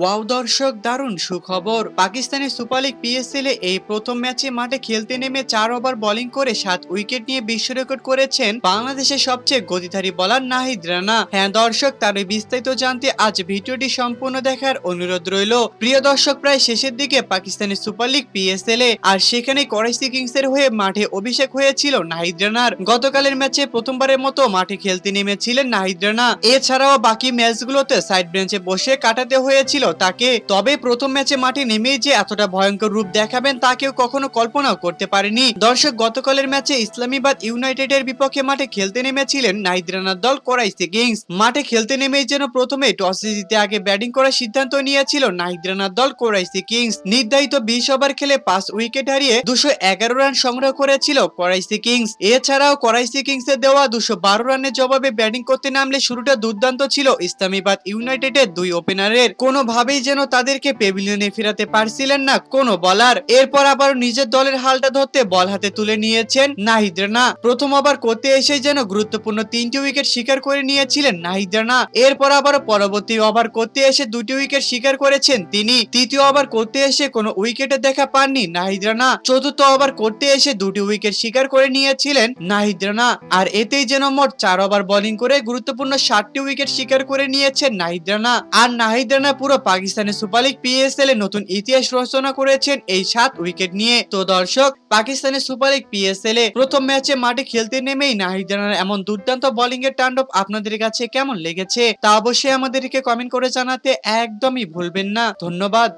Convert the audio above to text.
Wow, দর্শক, দারুণ সুখবর। পাকিস্তানের সুপার লিগ পিএসএল এ এই প্রথম ম্যাচে মাঠে খেলতে নেমে চার ওভার বোলিং করে সাত উইকেট নিয়ে বিশ্ব রেকর্ড করেছেন বাংলাদেশের সবচেয়ে গতিধারী বলার নাহিদ রানা। হ্যাঁ দর্শক, তার বিস্তারিত জানতে আজ ভিডিওটি সম্পূর্ণ দেখার অনুরোধ রইল। প্রিয় দর্শক, প্রায় শেষের দিকে পাকিস্তানের সুপার লিগ পিএসএল এ আর সেখানে করাইসি কিংস এর হয়ে মাঠে অভিষেক হয়েছিল নাহিদ রানার। গতকালের ম্যাচে প্রথমবারের মতো মাঠে খেলতে নেমেছিলেন নাহিদ রানা। এছাড়াও বাকি ম্যাচগুলোতে সাইড বেঞ্চে বসে কাটাতে হয়েছিল তাকে তবে প্রথম ম্যাচে মাঠে নেমেই যে এতটা ভয়ঙ্কর রূপ দেখাবেন, তা কেউ কখনো কল্পনাও করতে পারেনি। দর্শক, গতকালের ম্যাচে ইসলামাবাদ ইউনাইটেডের বিপক্ষে মাঠে খেলতে নেমেছিলেন নাহিদ রানার দল করাইসি কিংস। মাঠে খেলতে নেমেই যেন প্রথমে টসে জিতে আগে ব্যাটিং করার সিদ্ধান্ত নিয়েছিল নাহিদ রানার দল করাইসি কিংস। নির্ধারিত বিশ ওভার খেলে পাঁচ উইকেট হারিয়ে দুশো এগারো রান সংগ্রহ করেছিল করাইসি কিংস। এছাড়াও করাইসি কিংস এর দেওয়া দুশো বারো রানের জবাবে ব্যাটিং করতে নামলে শুরুটা দুর্দান্ত ছিল ইসলামাবাদ ইউনাইটেডের দুই ওপেনারের। কোনোভাবেই যেন তাদেরকে পেভিলিয়নে ফেরাতে পারছিলেন না, কোনো বলার এরপর আবার নিজের দলের হালটা ধরতে বল হাতে তুলে নিয়েছেন নাহিদ রানা। প্রথম ওভার করতে এসে যেন গুরুত্বপূর্ণ তিনটি উইকেট শিকার করে নিয়েছিলেন নাহিদ রানা। এরপর আবার পরবর্তী ওভার করতে এসে দুটি উইকেট শিকার করেছেন তিনি। তৃতীয় ওভার করতে এসে কোনো উইকেটে দেখা পাননি নাহিদ রানা। চতুর্থ ওভার করতে এসে দুটি উইকেট শিকার করে নিয়েছিলেন নাহিদ রানা। আর এতেই যেন মোট চার ওভার বোলিং করে গুরুত্বপূর্ণ ষাটটি উইকেট শিকার করে নিয়েছেন নাহিদ রানা। আর নাহিদ রানা পুরো পাকিস্তানের সুপার লিগ পিএসএল এ নতুন ইতিহাস রচনা করেছেন এই সাত উইকেট নিয়ে। তো দর্শক, পাকিস্তানের সুপার লিগ পিএসএল এ প্রথম ম্যাচে মাঠে খেলতে নেমেই নাহিদ রানার এমন দুর্দান্ত বোলিং এর তাণ্ডব আপনাদের কাছে কেমন লেগেছে? তা অবশ্যই আমাদেরকে কমেন্ট করে জানাতে একদমই ভুলবেন না। ধন্যবাদ।